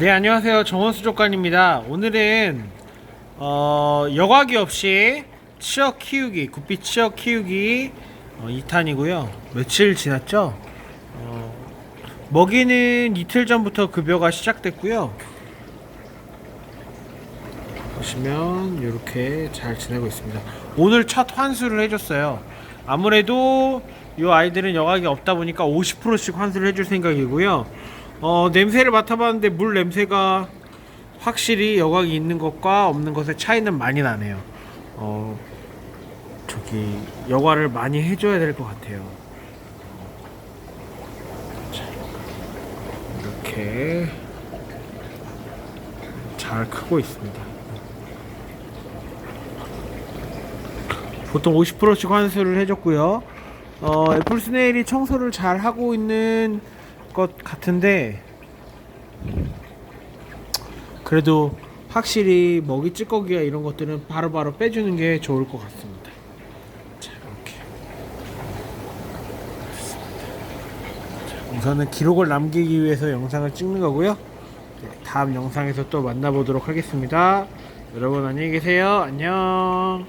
네 안녕하세요. 정원수 족관입니다. 오늘은 어, 여과기 없이 치어 키우기 구피 치어 키우기 어, 2탄이고요. 며칠 지났죠? 어, 먹이는 이틀 전부터 급여가 시작됐고요. 보시면 이렇게 잘 지내고 있습니다. 오늘 첫 환수를 해줬어요. 아무래도 이 아이들은 여과기 없다 보니까 50%씩 환수를 해줄 생각이고요 어, 냄새를 맡아봤는데 물 냄새가 확실히 여각이 있는 것과 없는 것의 차이는 많이 나네요. 어, 저기 여과를 많이 해줘야 될 것 같아요. 자, 이렇게 잘 크고 있습니다. 보통 50%씩 환수를 해줬고요. 어, 애플 스네일이 청소를 잘 하고 있는 것 같은데 그래도 확실히 먹이 찌꺼기야 이런 것들은 바로 바로 빼주는 게 좋을 것 같습니다. 자 이렇게 자, 우선은 기록을 남기기 위해서 영상을 찍는 거고요. 네, 다음 영상에서 또 만나보도록 하겠습니다. 여러분 안녕히 계세요. 안녕.